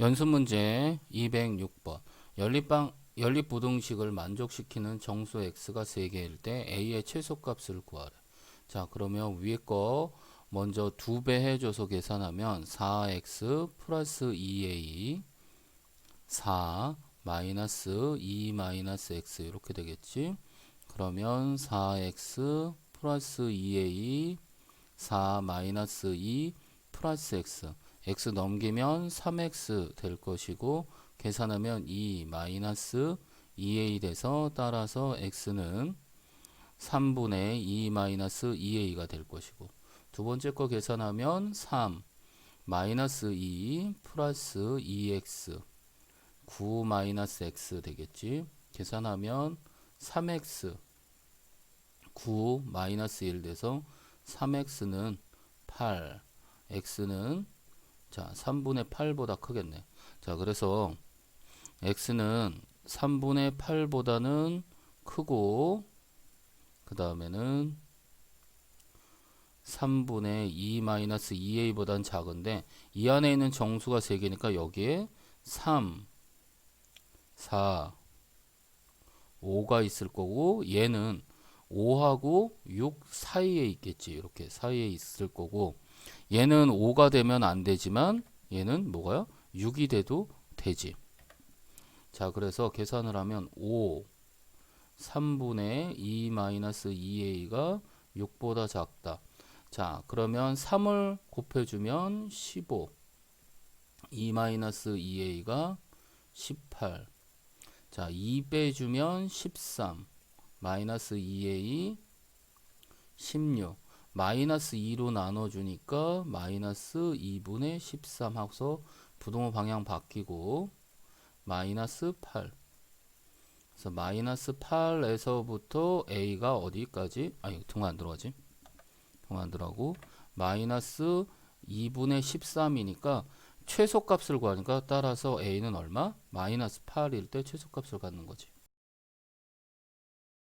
연습 문제 206번. 연립방 연립부등식을 만족시키는 정수 x가 3개일 때 a의 최소값을 구하래. 자, 그러면 위에 거 먼저 2배 해줘서 계산하면 4x 플러스 2a 4 마이너스 2 마이너스 x 이렇게 되겠지. 그러면 4x 플러스 2a 4 마이너스 2 플러스 x x 넘기면 3x 될 것이고 계산하면 2 마이너스 2a 돼서 따라서 x는 3분의 2 마이너스 2a가 될 것이고 두 번째 거 계산하면 3 마이너스 2 플러스 2x 9 마이너스 x 되겠지? 계산하면 3x 9 마이너스 1 돼서 3x는 8 x는 자 3분의 8보다 크겠네. 자 그래서 x는 3분의 8보다는 크고 그 다음에는 3분의 2 마이너스 2a보다는 작은데 이 안에 있는 정수가 3개니까 여기에 3 4 5가 있을 거고 얘는 5하고 6 사이에 있겠지. 이렇게 사이에 있을 거고 얘는 5가 되면 안 되지만 얘는 뭐가요? 6이 돼도 되지. 자 그래서 계산을 하면 5 3분의 2 마이너스 2a가 6보다 작다. 자 그러면 3을 곱해주면 15 2 마이너스 2a가 18 자, 2 빼주면 13 마이너스 2a 16 마이너스 2로 나눠주니까 마이너스 2분의 13 하고서 부동호 방향 바뀌고 마이너스 8 그래서 마이너스 8에서부터 a가 어디까지? 아니 동안 안 들어가지? 동안 안 들어가고 마이너스 2분의 13이니까 최소값을 구하니까 따라서 a는 얼마? 마이너스 8일 때 최소값을 갖는 거지